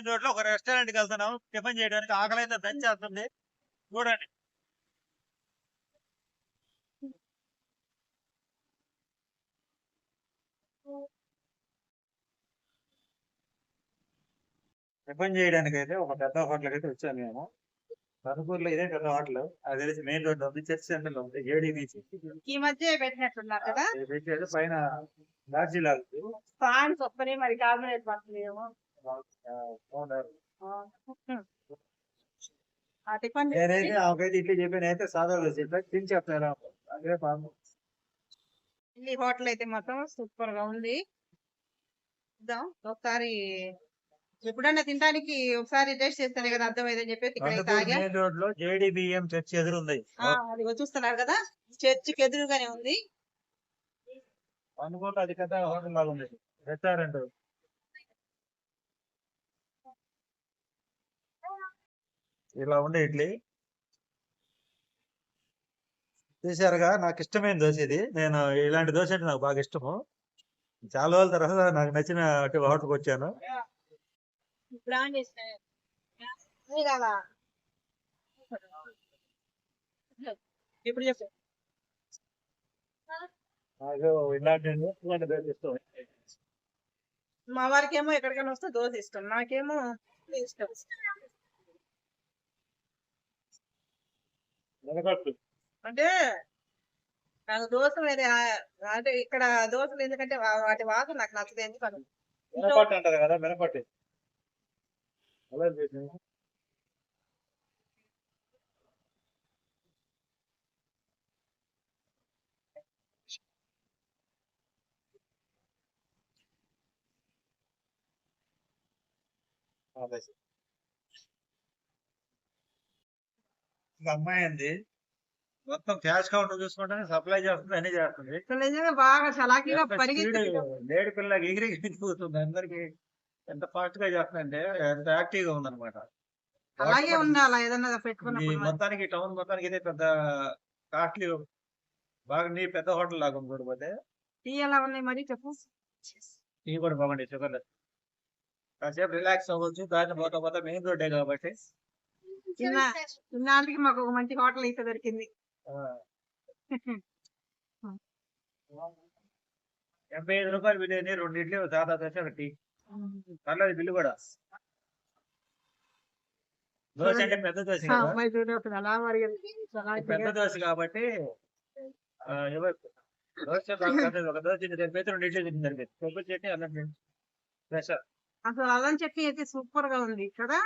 Main రోడ్లో ఒక రెస్టారెంట్కి వెళ్తున్నాం టిఫిన్ చేయడానికి ఆకలి అయితే దంచేస్తుంది. చూడండి. టిఫిన్ చేయడానికి అయితే ఒక పెద్ద హోటల్ అయితే వచ్చాను మేము. కనుపూర్లో ఇదే పెద్ద హోటల్. అది తెలిసి మెయిన్ రోడ్ ఉంది చర్చ్ సెంటర్లో ఉంది ఏడీ బీచ్ ఈ మధ్య పెట్టినట్టున్నారు కదా? పెట్టేది పైన లాడ్జీ లాగు ఫ్రాన్స్ ఒక్కనే మరి పడుతుందేమో. ఆ టిఫిన్ నేనైతే ఆమెకైతే ఇట్లా చెప్పాను. అయితే సాధారణ తిని అదే ఈ హోటల్ అయితే మాత్రం సూపర్గా ఉంది. చూద్దాం ఒకసారి ఎప్పుడన్నా తినడానికి ఒకసారి టేస్ట్ చేస్తేనే కదా అర్థమైందని చెప్పేసి రోడ్లో జేడీబీఎం చర్చ్ ఎదురుంది. ఆ, అది చూస్తున్నారు కదా. చర్చికి ఎదురుగానే ఉంది. అనుకోట అది కదా హోటల్ లాగా ఉంది. రెస్టారెంట్. ఇలా ఉండే ఇడ్లీ. చూసారుగా నాకు ఇష్టమైన దోశ ఇది. నేను ఇలాంటి దోశ అంటే నాకు బాగా ఇష్టము. చాలా రోజుల తర్వాత నాకు నచ్చిన హోటల్కి వచ్చాను. మా వారికి ఏమో ఎక్కడికైనా వస్తే దోశ ఇష్టం. నాకేమో ఇష్టం. అంటే నాకు దోశ ఆ- అంటే ఇక్కడ దోశలు ఎందుకంటే వాటి వాసన నాకు నచ్చదు ఎందుకని. మినపట్టు అంటారు కదా మినపట్టు. అదే ఇంకా అమ్మాయి అంది మొత్తం క్యాష్ కౌంటర్ చూసుకుంటే సప్లై చేస్తుంది అన్ని చేస్తుంది. నిజంగా బాగా చలాకీగా పరిగెత్తి లేడి అందరికి ఎంత ఫాస్ట్గా చేస్తుందంటే ఎంత యాక్టివ్గా ఉందన్నమాట. అలాగే ఉండాలా ఏదన్నా పెట్టుకున్నప్పుడు. మొత్తానికి టౌన్ మొత్తానికి ఇదే పెద్ద కాస్ట్లీ బాగా నీ పెద్ద హోటల్ లాగా ఉంది చూడకపోతే టీ ఎలా ఉన్నాయి మరి చెప్పు. టీ కూడా బాగుంది షుగర్ కాసేపు రిలాక్స్ అవ్వచ్చు దాన్ని పోతా పోతా మెయిన్ రోడ్డే కాబట్టి. చిన్న చిన్నాళ్ళకి మాకు ఒక మంచి హోటల్ అయితే దొరికింది. డెబ్బై ఐదు రూపాయలు బిర్యానీ రెండు ఇడ్లీ సాదా దోశ ఒక టీ. పర్లేదు బిల్లు కూడా. దోశ అంటే పెద్ద దోశ. పెద్ద దోశ కాబట్టి దోశ. ఒక దోశ సరిపోతే రెండు ఇడ్లీ తింటే సరిపోతుంది కొబ్బరి చట్నీ ఫ్రెష్ అసలు అల్లం చట్నీ అయితే సూపర్గా ఉంది కదా.